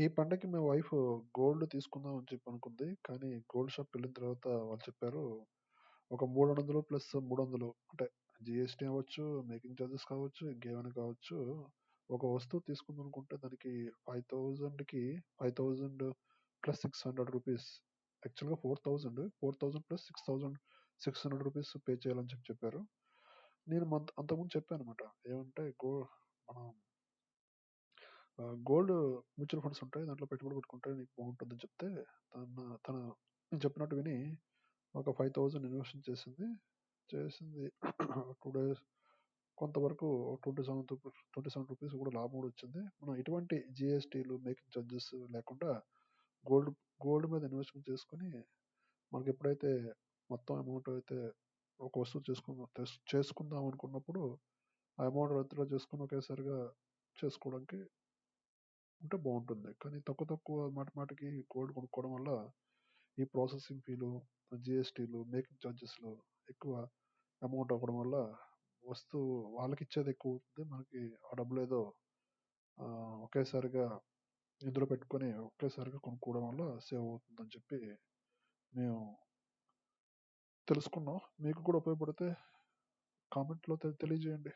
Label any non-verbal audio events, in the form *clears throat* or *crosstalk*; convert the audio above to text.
ఈ పండగకి మా వైఫ్ గోల్డ్ తీసుకుందాం అని చెప్పి అనుకుంది. కానీ గోల్డ్ షాప్‌కి వెళ్ళిన తర్వాత వాళ్ళు చెప్పారు. ఒక 300 ప్లస్ 300 అంటే జీఎస్టీ అవ్వచ్చు, మేకింగ్ చార్జెస్ కావచ్చు, ఇంకేమైనా కావచ్చు. ఒక వస్తువు తీసుకుందాం అనుకుంటే దానికి 5000కి 5000 ప్లస్ 600 రూపీస్ యాక్చువల్‌గా 4000 4000 ప్లస్ 6000 600 రూపీస్ పే చేయాలని చెప్పి చెప్పారు. నేను మంత్ అంతకుముందు చెప్పానన్నమాట. ఏమంటే గో మనం గోల్డ్ మ్యూచువల్ ఫండ్స్ ఉంటాయి. దాంట్లో పెట్టుబడి పెట్టుకుంటే నీకు బాగుంటుందని చెప్తే తన తన చెప్పినట్టు విని ఒక 5000 ఇన్వెస్ట్ చేసింది. చేసింది *clears throat* టూ డేస్ కొంతవరకు twenty seven twenty seven rupees కూడా లాభం కూడా వచ్చింది. మనం ఎటువంటి జిఎస్టీలు మేకింగ్ చార్జెస్ లేకుండా గోల్డ్ గోల్డ్ మీద ఇన్వెస్ట్‌మెంట్ చేసుకొని మనకి ఎప్పుడైతే మొత్తం అమౌంట్ అయితే ఒక వస్తువు చేసుకుందాం చేసుకుందాం అనుకున్నప్పుడు ఆ అమౌంట్ విత్‌డ్రా చేసుకుని ఒకేసారిగా చేసుకోవడానికి ఉంటే బాగుంటుంది. కానీ తక్కువ తక్కువ మాటి మాటికి గోల్డ్ కొనుక్కోవడం వల్ల ఈ ప్రాసెసింగ్ ఫీలు, జీఎస్టీలు, మేకింగ్ చార్జెస్‌లు ఎక్కువ అమౌంట్ అవ్వడం వల్ల వస్తువు వాళ్ళకిచ్చేది ఎక్కువ అవుతుంది. మనకి ఆ డబ్బులేదో ఆహ్, ఒకేసారిగా ఇందులో పెట్టుకొని ఒకేసారిగా కొనుక్కోవడం వల్ల సేవ్ అవుతుందని చెప్పి మేము తెలుసుకున్నాం. మీకు కూడా ఉపయోగపడితే కామెంట్‌లో తె తెలియజేయండి.